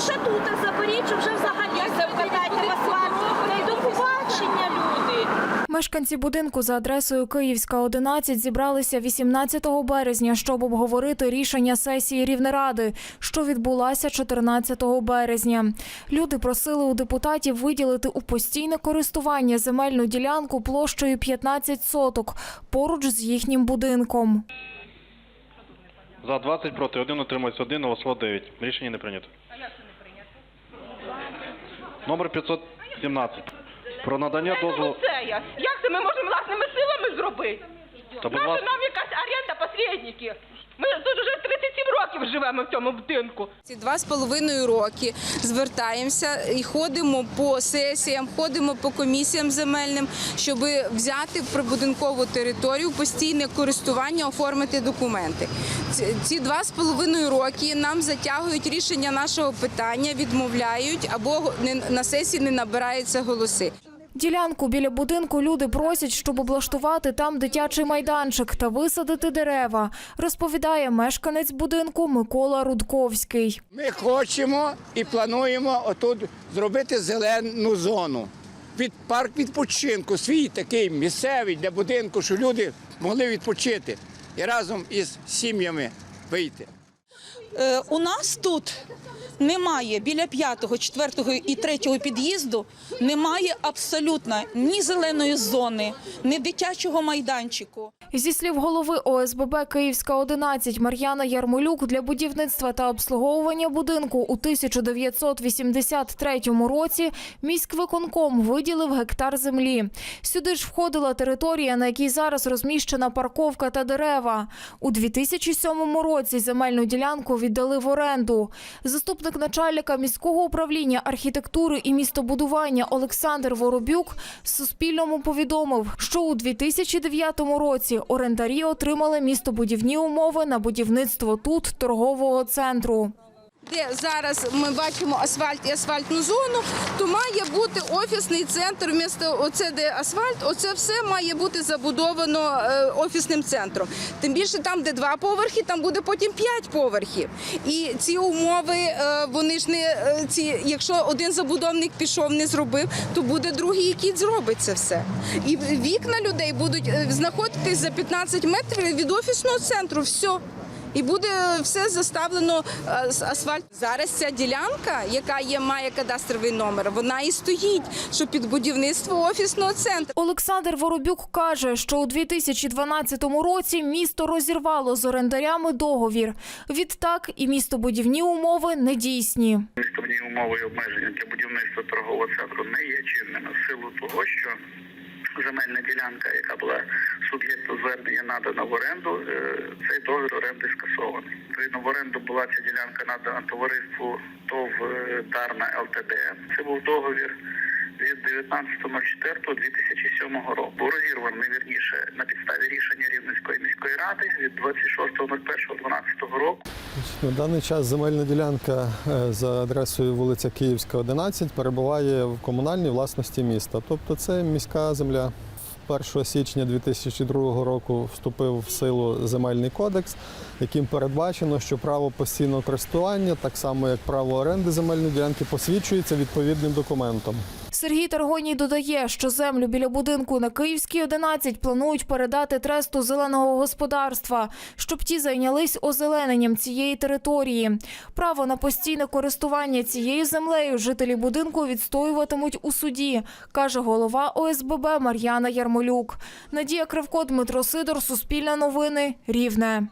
ще тут заберіть, чи вже взагалі закладайте в асфальт. До побачення, люди. Мешканці будинку за адресою Київська 11 зібралися 18 березня, щоб обговорити рішення сесії Рівнеради, що відбулася 14 березня. Люди просили у депутатів виділити у постійне користування земельну ділянку площею 15 соток поруч з їхнім будинком. За 20 проти 1 утримується 1, голосувало 9. Рішення не прийнято? Номер 517. Про надання Це дозволу. це. Як це ми можемо власними силами зробити? Та, будь Наша ласка, нам якась оренда посередники. Ми тут вже 37 років живемо в цьому будинку. Ці два з половиною роки звертаємося і ходимо по сесіям, ходимо по комісіям земельним, щоб взяти прибудинкову територію, постійне користування, оформити документи. Ці- два з половиною роки нам затягують рішення нашого питання, відмовляють або на сесії не набираються голоси. Ділянку біля будинку люди просять, щоб облаштувати там дитячий майданчик та висадити дерева, розповідає мешканець будинку Микола Рудковський. Ми хочемо і плануємо отут зробити зелену зону. Від парк відпочинку, свій такий місцевий для будинку, щоб люди могли відпочити і разом із сім'ями вийти. Е, У нас тут немає біля п'ятого, четвертого і третього під'їзду немає абсолютно ні зеленої зони, ні дитячого майданчику. Зі слів голови ОСББ Київська 11 Мар'яна Ярмолюк для будівництва та обслуговування будинку у 1983 році міськвиконком виділив гектар землі. Сюди ж входила територія, на якій зараз розміщена парковка та дерева. У 2007 році земельну ділянку віддали в оренду. Заступник начальника міського управління архітектури і містобудування Олександр Воробюк Суспільному повідомив, що у 2009 році орендарі отримали містобудівні умови на будівництво тут торгового центру. Де зараз ми бачимо асфальт і асфальтну зону, то має бути офісний центр. Вмісто оце де асфальт, оце все має бути забудовано е, офісним центром. Тим більше там, де два поверхи, там буде потім п'ять поверхів. І ці умови е, вони ж не е, ці, якщо один забудовник пішов, не зробив, то буде другий, який зробить це все. І вікна людей будуть знаходитись за 15 метрів від офісного центру. Все. І буде все заставлено е, з асфальт. Зараз ця ділянка, яка є, має кадастровий номер, вона і стоїть, що під будівництво офісного центру. Олександр Воробюк каже, що у 2012 році місто розірвало з орендарями договір. Відтак і містобудівні умови недійсні. Містобні умови і обмеження для будівництва торгового центру не є чинними в силу того, що земельна ділянка, яка була суб'єкту звернення надана в оренду, е, цей договір оренди скасований. Відповідно, в оренду була ця ділянка надана товариству ТОВ е, Дарна ЛТД. Це був договір від 19.04.2007 року. Був розірваний вірніше на підставі рішення Рівненської міської ради від 26.01.12 року. На даний час земельна ділянка е, за адресою вулиця Київська, 11 перебуває в комунальній власності міста. Тобто це міська земля. 1 січня 2002 року вступив в силу земельний кодекс, яким передбачено, що право постійного користування, так само як право оренди земельної ділянки, посвідчується відповідним документом. Сергій Таргоній додає, що землю біля будинку на Київській 11 планують передати тресту зеленого господарства, щоб ті зайнялись озелененням цієї території. Право на постійне користування цією землею жителі будинку відстоюватимуть у суді, каже голова ОСББ Мар'яна Ярмолюк. Надія Кривко, Дмитро Сидор, Суспільне новини, Рівне.